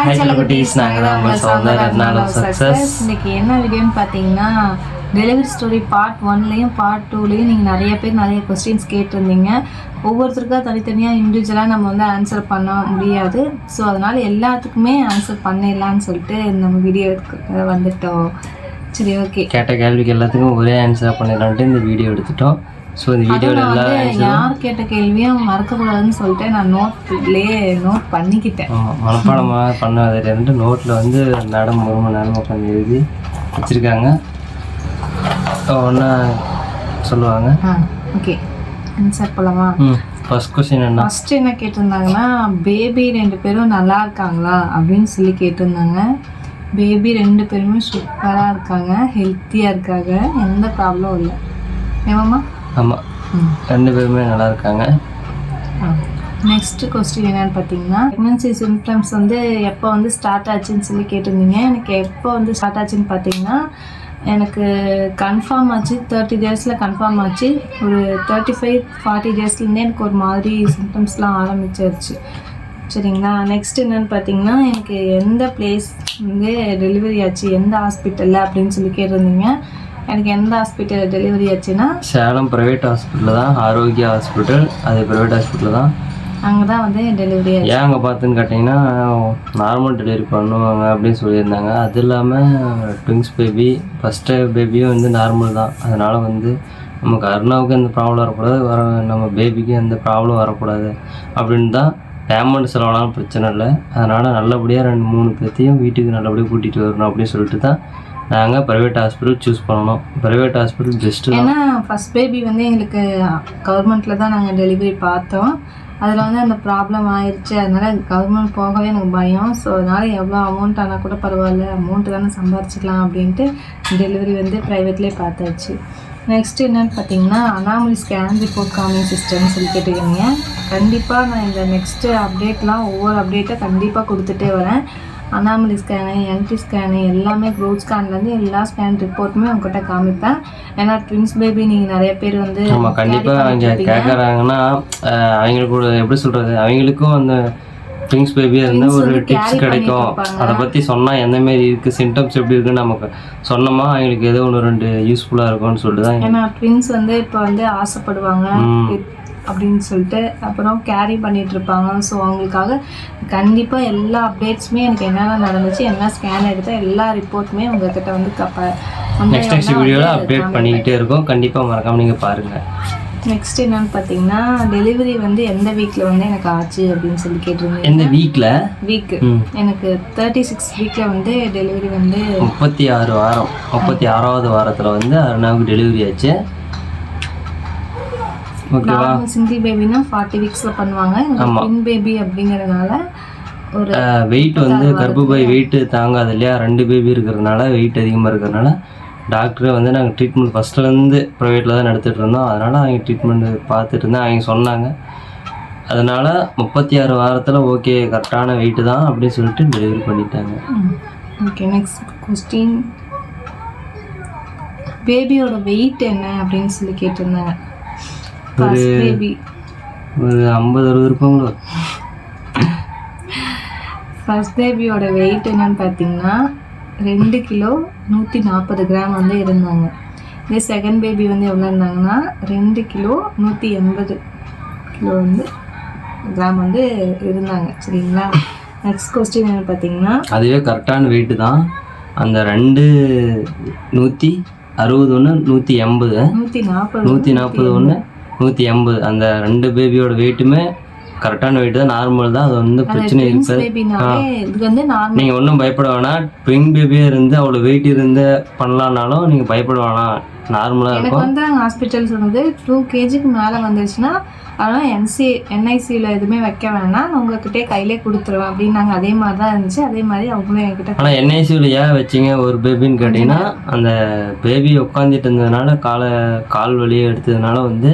Hi செல்லகுட்டீஸ் நாங்கள் தான் உங்கள் சௌந்தரனால சக்ஸஸ் இன்னைக்கு என்ன வீடியோன்னு பார்த்தீங்கன்னா டெலிவரி ஸ்டோரி பார்ட் ஒன்லேயும் பார்ட் டூலேயும் நீங்கள் நிறைய பேர் நிறைய கொஸ்டின்ஸ் கேட்டிருந்தீங்க. ஒவ்வொருத்தருக்கா தனித்தனியாக இண்டிவிஜுவலாக நம்ம வந்து ஆன்சர் பண்ண முடியாது. ஸோ அதனால் எல்லாத்துக்குமே ஆன்சர் பண்ணிடலான்னு சொல்லிட்டு நம்ம வீடியோ வந்துட்டோம். சரி ஓகே கேட்ட கேள்விக்கு எல்லாத்துக்கும் ஒரே ஆன்சர் பண்ணிடலான்ட்டு இந்த வீடியோ எடுத்துட்டோம். ஸோ இந்த வீடியோவில் எல்லா வந்து யார் கேட்ட கேள்வியும் மறக்கக்கூடாதுன்னு சொல்லிட்டு நான் நோட்லேயே நோட் பண்ணிக்கிட்டேன். மனப்பாடமாக பண்ணாதுலேருந்து நோட்டில் வந்து மேடம் ஒரு மணி நேரம் உட்காந்து எழுதி வச்சுருக்காங்க. ஒன்றா சொல்லுவாங்க. ஓகே ஆன்சர் போலாமா ஃபர்ஸ்ட் கொஸ்டின் என்ன ஃபர்ஸ்ட் என்ன கேட்டிருந்தாங்கன்னா பேபி ரெண்டு பேரும் நல்லா இருக்காங்களா அப்படின்னு சொல்லி கேட்டிருந்தாங்க. பேபி ரெண்டு பேருமே சூப்பராக இருக்காங்க ஹெல்த்தியாக இருக்காங்க எந்த ப்ராப்ளம் இல்லை. ஏமாம்மா ஆமாம் ம் ரெண்டு பேருமே நல்லா இருக்காங்க. நெக்ஸ்ட் கொஸ்டின் என்னன்னு பார்த்தீங்கன்னா ப்ரெக்னன்சி சிம்டம்ஸ் வந்து எப்போ வந்து ஸ்டார்ட் ஆச்சுன்னு சொல்லி கேட்டிருந்தீங்க. எனக்கு எப்போ வந்து ஸ்டார்ட் ஆச்சுன்னு பார்த்தீங்கன்னா எனக்கு கன்ஃபார்ம் ஆச்சு. தேர்ட்டி டேஸில் கன்ஃபார்ம் ஆச்சு. ஒரு தேர்ட்டி ஃபைவ் ஃபார்ட்டி டேஸ்லேருந்தே எனக்கு ஒரு மாதிரி சிம்டம்ஸ்லாம் ஆரம்பிச்சிருச்சு. சரிங்களா? நெக்ஸ்ட் என்னன்னு பார்த்தீங்கன்னா எனக்கு எந்த பிளேஸ் வந்து டெலிவரி ஆச்சு? எந்த ஹாஸ்பிட்டலில் அப்படின்னு சொல்லி கேட்டிருந்தீங்க. எனக்கு எந்த ஹாஸ்பிட்டல் டெலிவரி ஆச்சுன்னா சேலம் ப்ரைவேட் ஹாஸ்பிட்டல் தான் ஆரோக்கியா ஹாஸ்பிட்டல் அது ப்ரைவேட் ஹாஸ்பிட்டல் தான். அங்கே தான் வந்து டெலிவரி ஆச்சு. ஏன் அங்கே பார்த்துன்னு கேட்டிங்கன்னா நார்மல் டெலிவரி பண்ணுவாங்க அப்படின்னு சொல்லியிருந்தாங்க. அது இல்லாமல் ட்விங்ஸ் பேபி ஃபஸ்ட்டு பேபியும் வந்து நார்மல் தான். அதனால் வந்து நமக்கு அருணாவுக்கு எந்த ப்ராப்ளம் வரக்கூடாது வர நம்ம பேபிக்கு எந்த ப்ராப்ளம் வரக்கூடாது அப்படின்னு தான் பேமெண்ட் செலவானாலும் பிரச்சனை இல்லை. அதனால் நல்லபடியாக ரெண்டு மூணு பேர்த்தையும் வீட்டுக்கு நல்லபடியாக கூட்டிகிட்டு வரணும் அப்படின்னு சொல்லிட்டு தான் நாங்கள் ப்ரைவேட் ஹாஸ்பிட்டல் சூஸ் பண்ணணும். ப்ரைவேட் ஹாஸ்பிட்டல் பெஸ்ட்டு ஏன்னா ஃபர்ஸ்ட் பேபி வந்து எங்களுக்கு கவர்மெண்ட்டில் தான் நாங்கள் டெலிவரி பார்த்தோம். அதில் வந்து அந்த ப்ராப்ளம் ஆயிடுச்சு அதனால கவர்மெண்ட் போகவே எனக்கு பயம். ஸோ அதனால் எவ்வளோ அமௌண்ட் ஆனால் கூட பரவாயில்ல. அமௌண்ட் தானே சம்பாரிச்சிக்கலாம் அப்படின்ட்டு டெலிவரி வந்து ப்ரைவேட்லேயே பார்த்தாச்சு. நெக்ஸ்ட் என்னென்னு பார்த்தீங்கன்னா அனாமலி ஸ்கேன் ரிப்போர்ட் காமிங் சிஸ்டம்னு சொல்லி கேட்டுக்கிறீங்க கண்டிப்பாக நான் இந்த நெக்ஸ்ட்டு அப்டேட்லாம் ஒவ்வொரு அப்டேட்டை கண்டிப்பாக கொடுத்துட்டே வரேன். அனாமலி ஸ்கேனு என்டி ஸ்கேனு எல்லாமே க்ரோத் ஸ்கேன்லேருந்து எல்லா ஸ்கேன் ரிப்போர்ட்டுமே உங்ககிட்ட காமிப்பேன். ஏன்னா ட்வின்ஸ் பேபி நீங்கள் நிறைய பேர் வந்து ஆமாம் கண்டிப்பாக அவங்க கேட்குறாங்கன்னா அவங்களுக்கு எப்படி சொல்கிறது அவங்களுக்கும் அந்த ட்விங்ஸ் பேபியாக இருந்தால் ஒரு டிப்ஸ் கிடைக்கும். அதை பற்றி சொன்னால் எந்த மாதிரி இருக்குது சிம்டம்ஸ் எப்படி இருக்குன்னு நமக்கு சொன்னோமா அவங்களுக்கு ஏதோ ஒன்று ரெண்டு யூஸ்ஃபுல்லாக இருக்கும்னு சொல்லிட்டு தான் ஏன்னா ட்வின்ஸ் வந்து இப்போ வந்து ஆசைப்படுவாங்க. அப்படின்னு சொல்லிட்டு அப்புறம் கேரி பண்ணிட்டு இருப்பாங்க. ஸோ அவங்களுக்காக கண்டிப்பாக எல்லா அப்டேட்ஸுமே எனக்கு என்னென்ன நடந்துச்சு என்ன ஸ்கேன் எடுத்த எல்லா ரிப்போர்ட்டுமே உங்ககிட்ட வந்து கப்ப நெக்ஸ்ட் நெக்ஸ்ட் வீடியோவில் அப்டேட் பண்ணிக்கிட்டே இருக்கோம். கண்டிப்பாக மறக்காமல் நீங்கள் பாருங்கள் நெக்ஸ்ட் என்னன்னு பார்த்தீங்கன்னா டெலிவரி வந்து எந்த வீக்கில் வந்து எனக்கு ஆச்சு அப்படின்னு சொல்லி கேட்டிருந்தீங்க. இந்த வீக்கில் வீக்கு ம். எனக்கு தேர்ட்டி சிக்ஸ் வீக்கில் வந்து டெலிவரி வந்து முப்பத்தி ஆறு வாரம். முப்பத்தி ஆறாவது வாரத்தில் வந்து அருணாவுக்கு டெலிவரி ஆச்சு. ஓகேவா? சிங்கிள் பேபினா ஃபார்ட்டி வீக்ஸில் பண்ணுவாங்க. ட்வின் பேபி அப்படிங்கிறதுனால ஒரு வெயிட் வந்து கர்ப்பப்பை வெயிட் தாங்காது இல்லையா? ரெண்டு பேபி இருக்கிறதுனால வெயிட் அதிகமாக இருக்கிறதுனால டாக்டரே வந்து நாங்கள் ட்ரீட்மெண்ட் ஃபஸ்ட்லேருந்து ப்ரைவேட்டில் தான் நடத்திட்டு இருந்தோம். அதனால் அவங்க ட்ரீட்மெண்ட் பார்த்துட்டு இருந்தேன். அவங்க சொன்னாங்க. அதனால் முப்பத்தி ஆறு வாரத்தில் ஓகே கரெக்டான வெயிட்டு தான் அப்படின்னு சொல்லிட்டு டெலிவரி பண்ணிட்டாங்க. ஓகே நெக்ஸ்ட் கொஸ்டின் பேபியோட வெயிட் என்ன அப்படின்னு சொல்லி கேட்டிருந்தாங்க. பேபி ஒரு ஐம்பது அறுபது இருப்பாங்களோ ஃபர்ஸ்ட் பேபியோட வெயிட் என்னன்னு பார்த்தீங்கன்னா ரெண்டு கிலோ நூற்றி நாற்பது கிராம் வந்து இருந்தாங்க. இதே செகண்ட் பேபி வந்து எவ்வளோ இருந்தாங்கன்னா ரெண்டு கிலோ நூற்றி எண்பது கிலோ வந்து கிராம் வந்து இருந்தாங்க. சரிங்களா? நெக்ஸ்ட் கொஸ்டின் என்ன பார்த்தீங்கன்னா அதுவே கரெக்டான வெயிட்டு தான். அந்த ரெண்டு நூற்றி அறுபது ஒன்று நூற்றி எண்பது. நூற்றி நாற்பது நூற்றி நாற்பது ஒன்று நூற்றி எண்பது. அந்த ரெண்டு பேபியோட வெயிட்டுமே கரெக்டான வெயிட் தான். நார்மல் தான். அது வந்து பிரச்சனை இருக்காது. நீங்கள் ஒன்றும் பயப்பட வேணாம். ட்விங் பேபியாக இருந்து அவ்வளோ வெயிட் இருந்து பண்ணலான்னாலும் நீங்கள் பயப்பட வேணாம். நார்மலாக இருக்கும். வந்து ஹாஸ்பிட்டல் சொன்னது டூ கேஜிக்கு மேலே வந்துருச்சுன்னா அதனால் என்சி என்ஐசியில் எதுவுமே வைக்க வேணாம். உங்ககிட்டே கையிலே கொடுத்துருவேன் அப்படின்னாங்க அதே மாதிரி தான் இருந்துச்சு. அதே மாதிரி அவங்களும் என்கிட்ட ஆனால் என்ஐசியூவில் ஏன் வச்சிங்க ஒரு பேபின்னு கேட்டிங்கன்னா அந்த பேபி உட்காந்துட்டு இருந்ததுனால காலை கால் வலியை எடுத்ததுனால வந்து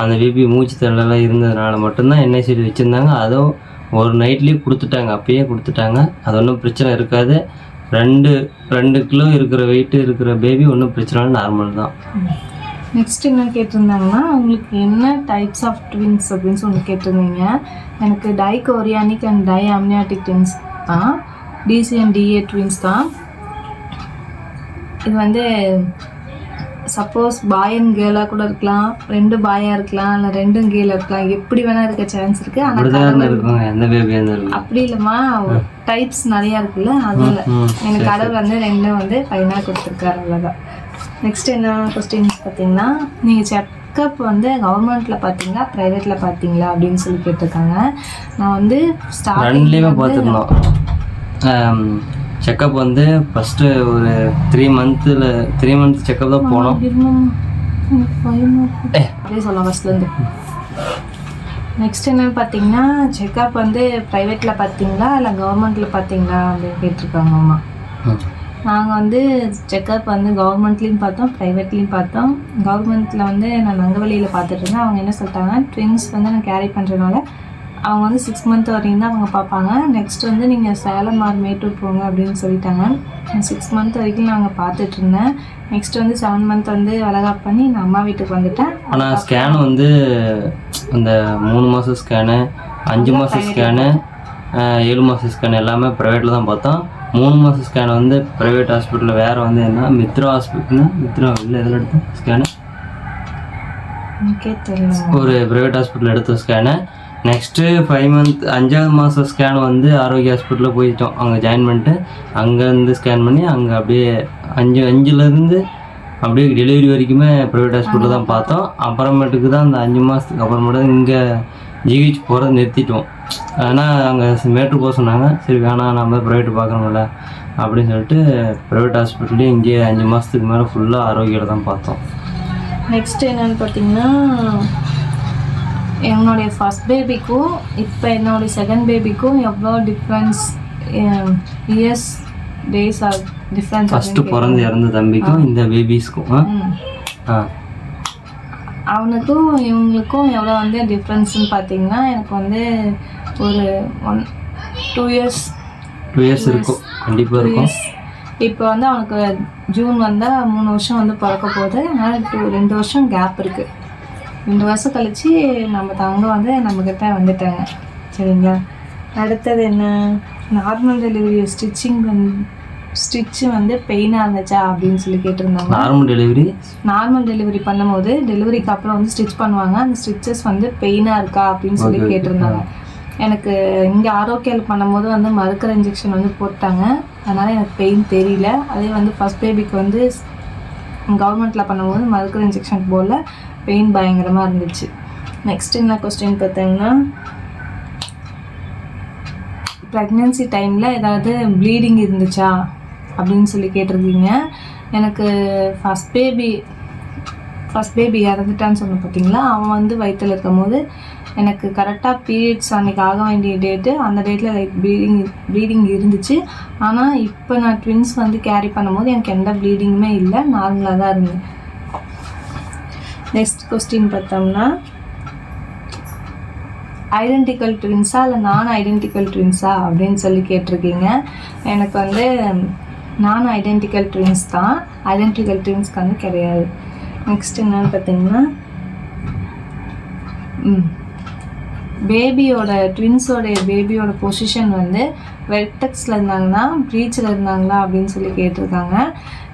அந்த பேபி மூச்சு திரளெல்லாம் இருந்ததுனால மட்டும்தான் என்ஐசியூவில் வச்சுருந்தாங்க? அதுவும் ஒரு நைட்லேயே கொடுத்துட்டாங்க. அப்பயே கொடுத்துட்டாங்க. அது ஒன்றும் பிரச்சனை இருக்காது. ரெண்டு ரெண்டு கிலோ இருக்கிற வெயிட்டு இருக்கிற பேபி ஒன்றும் பிரச்சனை இல்லை. நார்மல் தான். நெக்ஸ்ட் என்ன கேட்டிருந்தாங்கன்னா உங்களுக்கு என்ன டைப்ஸ் ஆஃப் ட்வின்ஸ் அப்படின்னு சொல்லி கேட்டிருந்தீங்க. எனக்கு dichorionic and diamniotic twins தான் டிசி அண்ட் டிஏ ட்வின்ஸ் தான். இது வந்து சப்போஸ் பாய் அண்ட் கேர்ளாக கூட இருக்கலாம் ரெண்டு பாயாக இருக்கலாம் இல்லை ரெண்டும் கேர்ளாக இருக்கலாம் எப்படி வேணால் இருக்க சான்ஸ் இருக்குது ஆனால் அப்படி இல்லைம்மா டைப்ஸ் நிறையா இருக்குல்ல அதில் எனக்கு கடவுள் வந்து ரெண்டும் வந்து பையனாக கொடுத்துருக்காரு அவ்வளோதான் நெக்ஸ்ட் என்ன கொஸ்டின்ஸ் பார்த்தீங்கன்னா நீங்கள் செக்கப் வந்து கவர்மெண்ட்டில் பார்த்தீங்களா ப்ரைவேட்டில் பார்த்தீங்களா அப்படின்னு சொல்லி கேட்டிருக்காங்க. நான் வந்து ரெண்டுலேயுமே ஸ்டார்டிங் பார்த்துருந்தோம் செக்கப் வந்து ஃபஸ்ட்டு ஒரு த்ரீ மந்த்தில் த்ரீ மந்த் செக்கப் தான் போனோம். அப்படியே சொல்லலாம் ஃபஸ்ட்லேருந்து நெக்ஸ்ட் என்னன்னு பார்த்தீங்கன்னா செக்கப் வந்து ப்ரைவேட்டில் பார்த்தீங்களா இல்லை கவர்மெண்ட்டில் பார்த்தீங்களா அப்படின்னு கேட்டிருக்காங்க அம்மா. நாங்கள் வந்து செக்கப் வந்து கவர்மெண்ட்லேயும் பார்த்தோம் ப்ரைவேட்லேயும் பார்த்தோம். கவர்மெண்ட்டில் வந்து நான் நங்கவழியில் பார்த்துட்டு இருந்தேன். அவங்க என்ன சொல்லிட்டாங்க ட்வின்ஸ் வந்து நான் கேரி பண்ணுறதுனால அவங்க வந்து சிக்ஸ் மந்த் வரைக்கும் தான் அவங்க பார்ப்பாங்க. நெக்ஸ்ட் வந்து நீங்கள் சேலம் ஆர் மேட்டூர் போங்க அப்படின்னு சொல்லிட்டாங்க. சிக்ஸ் மந்த் வரைக்கும் நாங்கள் பார்த்துட்டு இருந்தேன். நெக்ஸ்ட் வந்து செவன் மந்த் வந்து வளகாப் பண்ணி நான் அம்மா வீட்டுக்கு வந்துட்டேன். ஆனால் ஸ்கேன் வந்து அந்த மூணு மாதம் ஸ்கேனு அஞ்சு மாதம் ஸ்கேனு ஏழு மாதம் ஸ்கேன் எல்லாமே ப்ரைவேட்டில் தான் பார்த்தோம். மூணு மாதம் ஸ்கேன் வந்து ப்ரைவேட் ஹாஸ்பிட்டலில் வேறு வந்து என்ன மித்ரா ஹாஸ்பிட்டல் மித்ரா இல்லை எதில் எடுத்தோம்? ஸ்கேனு ஒரு ப்ரைவேட் ஹாஸ்பிட்டல் எடுத்த ஸ்கேனு நெக்ஸ்ட்டு ஃபைவ் மந்த் அஞ்சாவது மாதம் ஸ்கேன் வந்து ஆரோக்கிய ஹாஸ்பிட்டலில் போயிட்டோம். அங்கே ஜாயின் பண்ணிட்டு அங்கேருந்து ஸ்கேன் பண்ணி அங்கே அப்படியே அஞ்சு அஞ்சுலேருந்து அப்படியே டெலிவரி வரைக்குமே ப்ரைவேட் ஹாஸ்பிட்டலில் தான் பார்த்தோம். அப்புறமேட்டுக்கு தான் அந்த அஞ்சு மாதத்துக்கு அப்புறமேட்டு இங்கே ஜிஹெச் போகிறத நிறுத்திட்டோம். ஆனால் அங்கே மேட்ரு போக சொன்னாங்க. சரி வேணாம் நம்ம ப்ரைவேட் பார்க்குறோம்ல அப்படின்னு சொல்லிட்டு ப்ரைவேட் ஹாஸ்பிட்டல்லையும் இங்கேயே அஞ்சு மாதத்துக்கு மேலே ஃபுல்லாக ஆரோக்கியில் தான் பார்த்தோம். நெக்ஸ்ட் என்னன்னு பார்த்தீங்கன்னா என்னுடைய ஃபர்ஸ்ட் பேபிக்கும் இப்போ என்னுடைய செகண்ட் பேபிக்கும் எவ்வளோ difference years days or difference first பிறந்து இறந்த தம்பிக்கும் இந்த பேபிஸ்க்கும் அவனுக்கும் இவங்களுக்கும் எவ்வளோ வந்து டிஃப்ரென்ஸ்னு பார்த்தீங்கன்னா எனக்கு வந்து ஒரு one two years two years இருக்கும். கண்டிப்பாக இருக்கும். இப்போ வந்து அவனுக்கு ஜூன் வந்தால் மூணு வருஷம் வந்து பிறக்க போகுது. அதனால் டூ ரெண்டு வருஷம் கேப் இருக்குது ரெண்டு வருஷம் கழிச்சு நம்ம தங்க வந்து நம்மக்கிட்ட வந்துட்டாங்க. சரிங்களா? அடுத்தது என்ன? நார்மல் டெலிவரி ஸ்டிச்சிங் வந்து ஸ்டிச்சு வந்து பெயினாக இருந்துச்சா அப்படின்னு சொல்லி கேட்டிருந்தாங்க. நார்மல் டெலிவரி நார்மல் டெலிவரி பண்ணும்போது டெலிவரிக்கு அப்புறம் வந்து ஸ்டிச் பண்ணுவாங்க. அந்த ஸ்டிச்சஸ் வந்து பெயினாக இருக்கா அப்படின்னு சொல்லி. கேட்டிருந்தாங்க. எனக்கு இங்கே ஆரோக்கியால் பண்ணும்போது வந்து மறுக்கிற இன்ஜெக்ஷன் வந்து போட்டாங்க. அதனால் எனக்கு பெயின் தெரியல. அதே வந்து ஃபஸ்ட் பேபிக்கு வந்து கவர்மெண்ட்டில் பண்ணும்போது மறுக்கிற இன்ஜெக்ஷன் போல் பெயின் பயங்கரமாக இருந்துச்சு. நெக்ஸ்ட் என்ன கொஸ்டின் பார்த்தீங்கன்னா ப்ரெக்னென்சி டைமில் ஏதாவது ப்ளீடிங் இருந்துச்சா? அப்படின்னு சொல்லி கேட்டிருக்கீங்க. எனக்கு ஃபஸ்ட் பேபி ஃபஸ்ட் பேபி இறந்துட்டான்னு சொன்ன பார்த்தீங்களா? அவன் வந்து வயிற்றில் இருக்கும்போது எனக்கு கரெக்டாக பீரியட்ஸ் அன்றைக்கி ஆக வேண்டிய டேட்டு அந்த டேட்டில் லைக் ப்ளீடிங் ப்ளீடிங் இருந்துச்சு. ஆனால் இப்போ நான் ட்வின்ஸ் வந்து கேரி பண்ணும்போது எனக்கு எந்த ப்ளீடிங்குமே இல்லை. நார்மலாக தான் இருந்தேன். நெக்ஸ்ட் கொஸ்டின் பார்த்தோம்னா ஐடென்டிக்கல் ட்வின்ஸா இல்லை நான் ஐடென்டிக்கல் ட்வின்ஸா அப்படின்னு சொல்லி கேட்டிருக்கீங்க. எனக்கு வந்து நான் ஐடென்டிக்கல் ட்வின்ஸ் தான் ஐடென்டிக்கல் ட்வின்ஸ்க்கு வந்து கிடையாது. நெக்ஸ்ட் என்னன்னு பார்த்தீங்கன்னா பேபியோட ட்வின்ஸோட பேபியோட பொசிஷன் வந்து வெர்டெக்ஸில் இருந்தாங்கன்னா ப்ரீச்சில் இருந்தாங்களா அப்படின்னு சொல்லி கேட்டிருக்காங்க.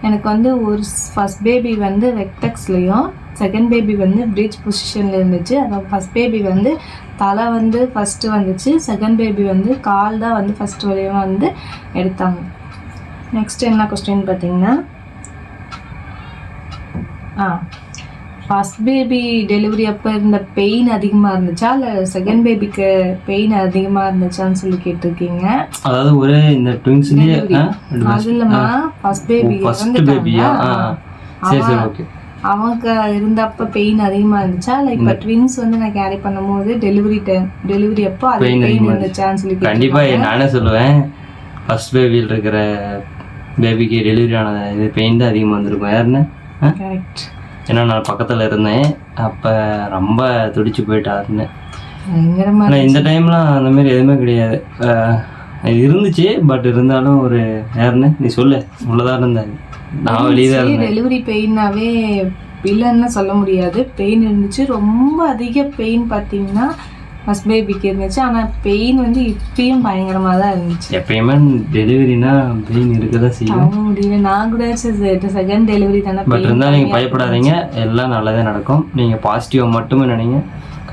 எனக்கு வந்து ஒரு ஃபஸ்ட் பேபி வந்து வெக்டெக்ஸ்லேயும் செகண்ட் பேபி வந்து ப்ரீச் பொசிஷனில் இருந்துச்சு. அதாவது ஃபஸ்ட் பேபி வந்து தலை வந்து ஃபஸ்ட்டு வந்துச்சு. செகண்ட் பேபி வந்து கால் தான் வந்து ஃபஸ்ட் வரையும் வந்து எடுத்தாங்க. நெக்ஸ்ட் என்ன கொஸ்டின் பார்த்தீங்கன்னா? ஆ ஃபஸ்ட் பேபி டெலிவரி அப்போ இருந்த பெயின் அதிகமாக இருந்துச்சா? இல்லை செகண்ட் பேபிக்கு பெயின் அதிகமாக இருந்துச்சான்னு சொல்லி கேட்டிருக்கீங்க. அதாவது ஒரே இந்த ட்விங்ஸ்லேயே அது இல்லைம்மா. ஃபஸ்ட் பேபி ஃபர்ஸ்ட் பேபியா சரி சரி ஓகே அவங்க இருந்தப்ப பெயின் அதிகமாக இருந்துச்சா? இல்லை இப்போ ட்வின்ஸ் வந்து நான் கேரி பண்ணும்போது டெலிவரி டைம் டெலிவரி அப்போ அது பெயின் அதிகமா இருந்துச்சான்னு சொல்லி கண்டிப்பாக நானே சொல்லுவேன். ஃபர்ஸ்ட் பேபியில் இருக்கிற பேபிக்கு டெலிவரி ஆன இது பெயின் தான் அதிகமாக வந்திருக்கும் யாருன்னு கரெக்ட் ஏன்னா நான் பக்கத்தில் இருந்தேன். அப்போ ரொம்ப துடிச்சு போயிட்டாருன்னு ஆனால் இந்த டைம்லாம் அந்த மாதிரி எதுவுமே கிடையாது. இருந்துச்சு பட் இருந்தாலும் ஒரு யாருன்னு நீ சொல்லு. உள்ளதான் இருந்தேன் நான் வெளியே டெலிவரி பெயின்னாவே இல்லைன்னு சொல்ல முடியாது. பெயின் இருந்துச்சு. ரொம்ப அதிக பெயின் பார்த்தீங்கன்னா ஃபர்ஸ்ட் பேபிக்கு இருந்துச்சு. ஆனால் பெயின் வந்து இப்பயும் பயங்கரமாக தான் இருந்துச்சு. எப்பயுமே டெலிவரினா பெயின் இருக்க தான் செய்யும் முடியல. நான் கூட செகண்ட் டெலிவரி தானே பட் இருந்தாலும் நீங்கள் பயப்படாதீங்க. எல்லாம் நல்லதே நடக்கும். நீங்கள் பாசிட்டிவாக மட்டுமே நினைங்க.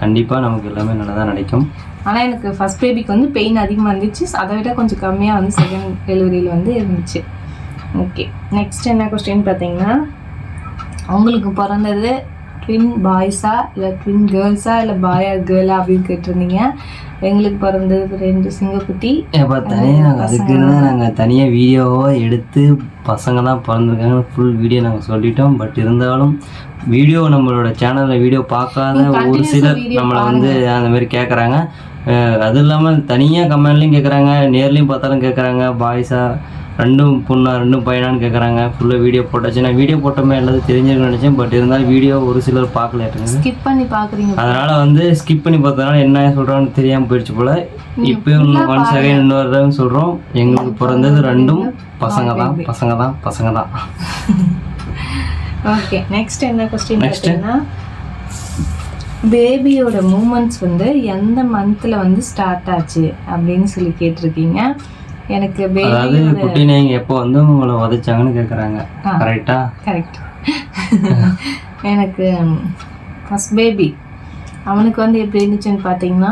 கண்டிப்பாக நமக்கு எல்லாமே நல்லதாக நடக்கும். ஆனால் எனக்கு ஃபர்ஸ்ட் பேபிக்கு வந்து பெயின் அதிகமாக இருந்துச்சு. அதை விட கொஞ்சம் கம்மியாக வந்து செகண்ட் டெலிவரியில் வந்து இருந்துச்சு. ஓகே நெக்ஸ்ட் என்ன கொஸ்டின் பார்த்தீங்கன்னா உங்களுக்கு பிறந்தது ட்வின் பாய்ஸா இல்லை ட்வின் கேர்ள்ஸா இல்லை பாயா கேர்ளா அப்படின்னு கேட்டிருந்தீங்க. எங்களுக்கு பிறந்தது ரெண்டு சிங்கக்குட்டி இப்போ தனியாக நாங்கள் அதுக்குன்னு நாங்கள் தனியாக வீடியோவை எடுத்து பசங்க தான் பிறந்திருக்காங்க ஃபுல் வீடியோ நாங்கள் சொல்லிட்டோம். பட் இருந்தாலும் வீடியோ நம்மளோட சேனலில் வீடியோ பார்க்காத ஒரு சிலர் நம்மளை வந்து அந்த மாதிரி கேட்குறாங்க அது இல்லாமல் தனியாக கமெண்ட்லையும் கேட்குறாங்க நேர்லையும் பார்த்தாலும் கேட்குறாங்க பாய்ஸா ரெண்டும் பொண்ணா ரெண்டும் பையனான்னு கேட்குறாங்க ஃபுல்லாக வீடியோ போட்டாச்சு. நான் வீடியோ போட்டோமே எல்லாத்தையும் தெரிஞ்சிருக்குன்னு நினச்சேன் பட் இருந்தாலும் வீடியோ ஒரு சிலர் பார்க்கலாட்டுங்க ஸ்கிப் பண்ணி பார்க்குறீங்க அதனால வந்து ஸ்கிப் பண்ணி பார்த்ததுனால என்ன சொல்றான்னு தெரியாம போயிடுச்சு போல. இப்போ இன்னும் ஒன் செகண்ட் இன்னொரு தடவை சொல்றோம். எங்களுக்கு பிறந்தது ரெண்டும் பசங்க தான். பசங்க தான். பசங்க தான். ஓகே நெக்ஸ்ட் என்ன கொஸ்டின் பார்த்தீங்கன்னா பேபியோட மூமெண்ட்ஸ் வந்து எந்த மந்த்தில் வந்து ஸ்டார்ட் ஆச்சு அப்படின்னு சொல்லி கேட்டிருக்கீங்க. எனக்கு அதாவது குட்டி நீங்க எப்போ வந்து உங்களை உதைச்சாங்கன்னு கேக்குறாங்க. ஆ. கரெக்டா கரெக்ட் எனக்கு ஃபஸ்ட் பேபி அவனுக்கு வந்து எப்படி இருந்துச்சுன்னு பார்த்தீங்கன்னா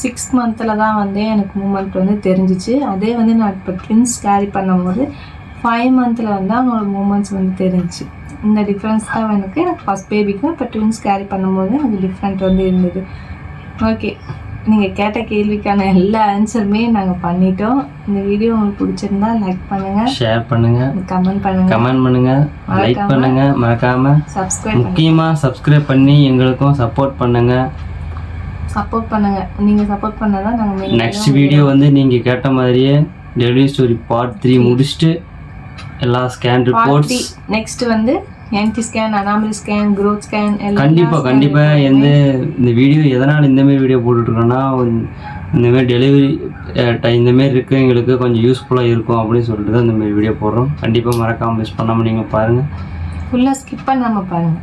சிக்ஸ் மந்தில் தான் வந்து எனக்கு மூமெண்ட் வந்து தெரிஞ்சிச்சு. அதே வந்து நான் இப்போ ட்வின்ஸ் கேரி பண்ணும்போது ஃபைவ் மந்தில் வந்து அவனோட மூமெண்ட்ஸ் வந்து தெரிஞ்சிச்சு. இந்த டிஃப்ரென்ஸ் தான் எனக்கு எனக்கு ஃபஸ்ட் பேபிக்கும் இப்போ ட்வின்ஸ் கேரி பண்ணும்போது எனக்கு டிஃப்ரெண்ட் வந்து இருந்தது. ஓகே நீங்கள் கேட்ட கேள்விக்கான எல்லா ஆன்சருமே நாங்கள் பண்ணிட்டோம். இந்த வீடியோ உங்களுக்கு பிடிச்சிருந்தா லைக் பண்ணுங்கள் ஷேர் பண்ணுங்க. கமெண்ட் பண்ணுங்கள் கமெண்ட் பண்ணுங்க. லைக் பண்ணுங்க. மறக்காம சப்ஸ்கிரைப் முக்கியமா சப்ஸ்கிரைப் பண்ணி எங்களுக்கும் சப்போர்ட் பண்ணுங்க. சப்போர்ட் பண்ணுங்க. நீங்க சப்போர்ட் பண்ணாதான் நாங்க மேலும் நெக்ஸ்ட் வீடியோ வந்து நீங்க கேட்ட மாதிரியே டெலிவரி ஸ்டோரி பார்ட் த்ரீ முடிச்சுட்டு எல்லா ஸ்கேன் ரிப்போர்ட்ஸ் நெக்ஸ்ட் வந்து NT scan anomaly scan growth scan எல்லாம் கண்டிப்பா கண்டிப்பா. எந்த இந்த வீடியோ எதனால் இந்த மாதிரி வீடியோ போட்டுட்ருக்கோன்னா இந்த மாதிரி டெலிவரி இந்த மாதிரி இருக்கு எங்களுக்கு கொஞ்சம் யூஸ்ஃபுல்லாக இருக்கும் அப்படின்னு சொல்லிட்டு தான் இந்த மாதிரி வீடியோ போடுறோம். கண்டிப்பாக மறக்காமல் மிஸ் பண்ணாமல் நீங்கள் பாருங்கள் ஃபுல்லா ஸ்கிப் பண்ணாம பாருங்க.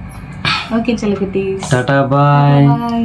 ஓகே செல்லக்குட்டீஸ். டாடா பாய் பாய்